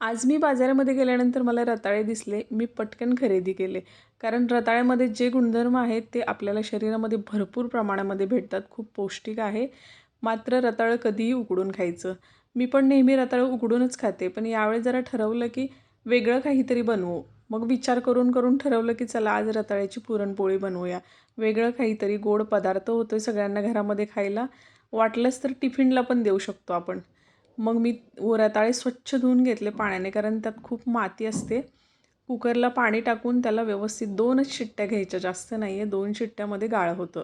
आज मी बाजारामध्ये गेल्यानंतर मला रताळे दिसले. मी पटकन खरेदी केले. कारण रताळ्यामध्ये जे गुणधर्म आहेत ते आपल्याला शरीरामध्ये भरपूर प्रमाणामध्ये भेटतात. खूप पौष्टिक आहे. मात्र रताळं कधीही उकडून खायचं. मी पण नेहमी रताळं उकडूनच खाते. पण यावेळी जरा ठरवलं की वेगळं काहीतरी बनवू. मग विचार करून करून ठरवलं की चला आज रताळ्याची पुरणपोळी बनवूया. वेगळं काहीतरी गोड पदार्थ होतो सगळ्यांना घरामध्ये खायला. वाटलंच तर टिफिनला पण देऊ शकतो आपण. मग मी वराताळे स्वच्छ धुवून घेतले पाण्याने कारण त्यात खूप माती असते. कुकरला पाणी टाकून त्याला व्यवस्थित दोनच शिट्ट्या घ्यायच्या जास्त नाही आहे दोन शिट्ट्यामध्ये गाळं होतं.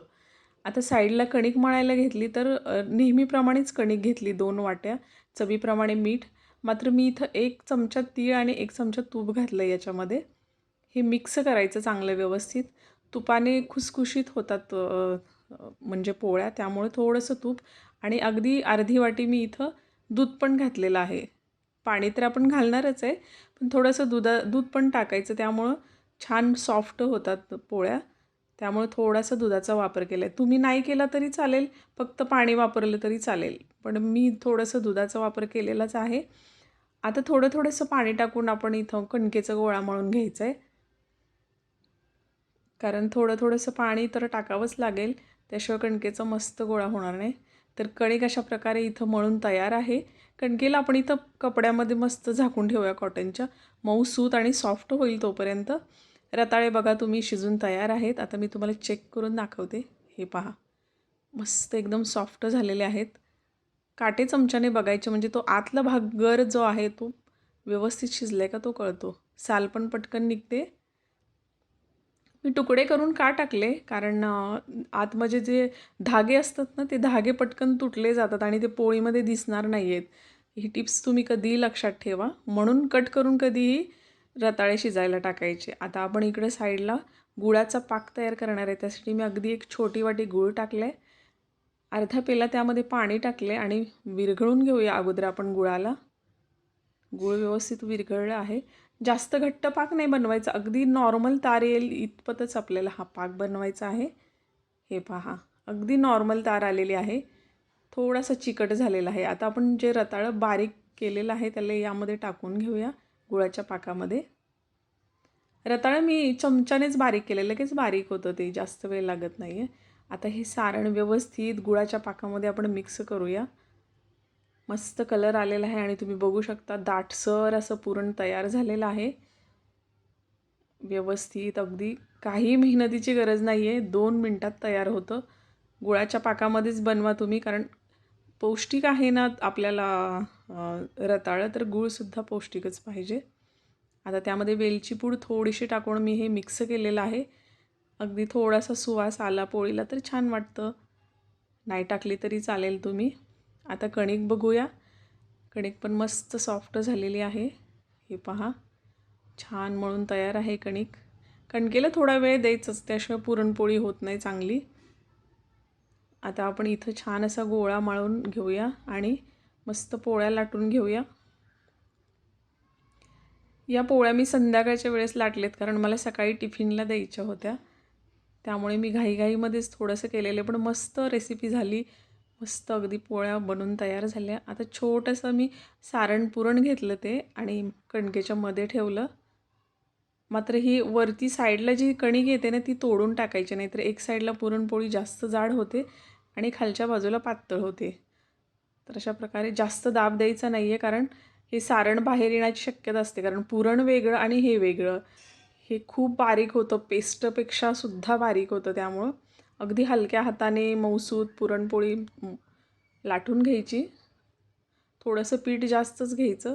आता साईडला कणिक मळायला घेतली तर नेहमीप्रमाणेच कणिक घेतली दोन वाट्या चवीप्रमाणे मीठ. मात्र मी इथं एक चमचा तीळ आणि एक चमचा तूप घातलं याच्यामध्ये. हे मिक्स करायचं चांगलं व्यवस्थित. तुपाने खुसखुशीत होतात म्हणजे पोळ्या त्यामुळे थोडंसं तूप. आणि अगदी अर्धी वाटी मी इथं दूध पण घातलेलं आहे. पाणी तर आपण घालणारच आहे पण थोडंसं दुधा दूध पण टाकायचं त्यामुळं छान सॉफ्ट होतात पोळ्या. त्यामुळे थोडासा दुधाचा वापर केला आहे तुम्ही नाही केला तरी चालेल फक्त पाणी वापरलं तरी चालेल पण मी थोडंसं दुधाचा वापर केलेलाच आहे. आता थोडं थोडंसं पाणी टाकून आपण इथं कणकेचा गोळा मळून घ्यायचं आहे कारण थोडं थोडंसं पाणी तर टाकावंच लागेल त्याशिवाय कणकेचा मस्त गोळा होणार नाही. तर कणिक अशा प्रकारे इथं मळून तयार आहे. कणकेला आपण इथं कपड्यामध्ये मस्त झाकून ठेवूया कॉटनच्या. मऊ सूत आणि सॉफ्ट होईल तोपर्यंत. रताळे बघा तुम्ही शिजून तयार आहेत. आता मी तुम्हाला चेक करून दाखवते. हे पहा. मस्त एकदम सॉफ्ट झालेले आहेत. काटे चमच्याने बघायचे म्हणजे तो आतला भाग गर जो आहे तो व्यवस्थित शिजला आहे का तो कळतो. साल पण पटकन निघते. मी तुकडे करून का टाकले? कारण आतमध्ये जे धागे असतात ना ते धागे पटकन तुटले जातात आणि ते पोळीमध्ये दिसणार नाही आहेत ही टिप्स तुम्ही कधीही लक्षात ठेवा. म्हणून कट करून कधीही रताळे शिजायला टाकायचे. आता आपण इकडे साईडला गुळाचा पाक तयार करणार आहे. त्यासाठी मी अगदी एक छोटी वाटी गूळ टाकलं. आहे अर्धा पेला त्यामध्ये पाणी टाकले आणि विरघळून घेऊया अगोदर आपण गुळाला. गूळ व्यवस्थित विरघळलं आहे. जास्त घट्ट पाक नाही बनवायचा. अगदी नॉर्मल तार येईल इतपतच आपल्याला हा पाक बनवायचा आहे. हे पहा अगदी नॉर्मल तार आलेली आहे. थोडासा चिकट झालेला आहे. आता आपण जे रताळं बारीक केलेलं आहे त्याला यामध्ये टाकून घेऊया गुळाच्या पाकामध्ये. रताळं मी चमच्यानेच बारीक केलं लगेच बारीक होतं ते जास्त वेळ लागत नाही आहे आता हे सारण व्यवस्थित गुळाच्या पाकामध्ये आपण मिक्स करूया. मस्त कलर आलेला आहे आणि तुम्ही बघू शकता दाटसर असं पुरण तयार झालेलं आहे. व्यवस्थित अगदी काही मेहनतीची गरज नाही आहे दोन मिनटात तयार होतं. गुळाच्या पाकामध्येच बनवा तुम्ही कारण पौष्टिक आहे ना आपल्याला रताळं तर गूळसुद्धा पौष्टिकच पाहिजे. आता त्यामध्ये वेलची पूड थोडीशी टाकून मी हे मिक्स केलेलं आहे. अगदी थोडासा सुवास आला पोळीला तर छान वाटतं. नाही टाकली तरी चालेल तुम्ही. आता कणिक बघूया. कणिक पण मस्त सॉफ्ट झालेली आहे. हे पहा. छान मळून तयार आहे कणिक. कणकेला थोडा वेळ द्यायचंच त्याशिवाय पुरणपोळी होत नाही चांगली. आता आपण इथं छान असा गोळा मळून घेऊया आणि मस्त पोळ्या लाटून घेऊया. या पोळ्या मी संध्याकाळच्या वेळेस लाटलेत कारण मला सकाळी टिफिनला द्यायच्या होत्या. त्यामुळे मी घाईघाईमध्येच थोडंसं केलेलं पण मस्त रेसिपी झाली. मस्त अगदी पोळ्या बनून तयार झाल्या. आता छोटंसं मी सारण पुरण घेतलं ते आणि कणकेच्या मध्ये ठेवलं. मात्र ही वरती साईडला जी कणिक येते ना ती तोडून टाकायची नाही तर एक साईडला पुरणपोळी जास्त जाड होते आणि खालच्या बाजूला पातळ होते. तर अशा प्रकारे जास्त दाब द्यायचा नाही आहे कारण हे सारण बाहेर येण्याची शक्यता असते. कारण पुरण वेगळं आणि हे वेगळं. हे खूप बारीक होतं. पेस्टपेक्षा सुद्धा बारीक होतं त्यामुळं. अगदी हलक्या हाताने मौसूद पुरणपोळी लाटून घ्यायची. थोडंसं पीठ जास्तच घ्यायचं.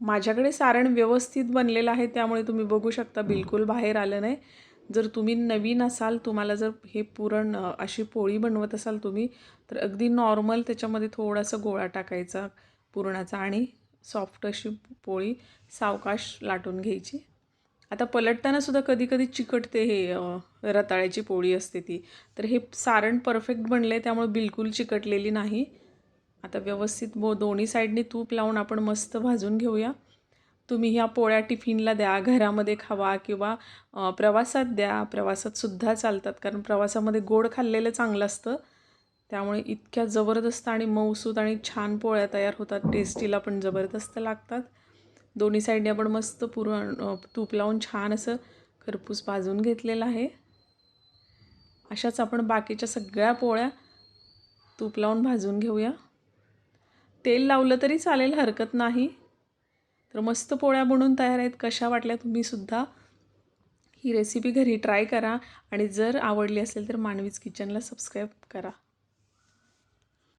माझ्याकडे सारण व्यवस्थित बनलेलं आहे त्यामुळे तुम्ही बघू शकता बिलकुल बाहेर आलं नाही. जर तुम्ही नवीन असाल तुम्हाला जर हे पुरण अशी पोळी बनवत असाल तुम्ही तर अगदी नॉर्मल त्याच्यामध्ये थोडासा गोळा टाकायचा पुरणाचा आणि सॉफ्ट अशी पोळी सावकाश लाटून घ्यायची. आता पलटताना सुद्धा कधी कधी चिकटते हे रताळ्याची पोळी असते ती. तर हे सारण परफेक्ट बनलं आहे त्यामुळे बिलकुल चिकटलेली नाही. आता व्यवस्थित बो दोन्ही साईडने तूप लावून आपण मस्त भाजून घेऊया. तुम्ही ह्या पोळ्या टिफिनला द्या घरामध्ये खावा किंवा प्रवासात द्या. प्रवासात सुद्धा चालतात कारण प्रवासामध्ये गोड खाल्लेलं चांगलं असतं. त्यामुळे इतक्या जबरदस्त आणि मऊसूत आणि छान पोळ्या तयार होतात. टेस्टीला पण जबरदस्त लागतात. दोन्ही साईडने आपण मस्त पुरण तूप लावून छान असं खरपूस भाजून घेतलेलं आहे. अशाच आपण बाकीच्या सगळ्या पोळ्या तूप लावून भाजून घेऊया. तेल लावलं तरी चालेल हरकत नाही. तर मस्त पोळ्या बनून तयार आहेत कशा वाटल्या तुम्हीसुद्धा ही रेसिपी घरी ट्राय करा. आणि जर आवडली असेल तर मानवीज किचनला सबस्क्राईब करा.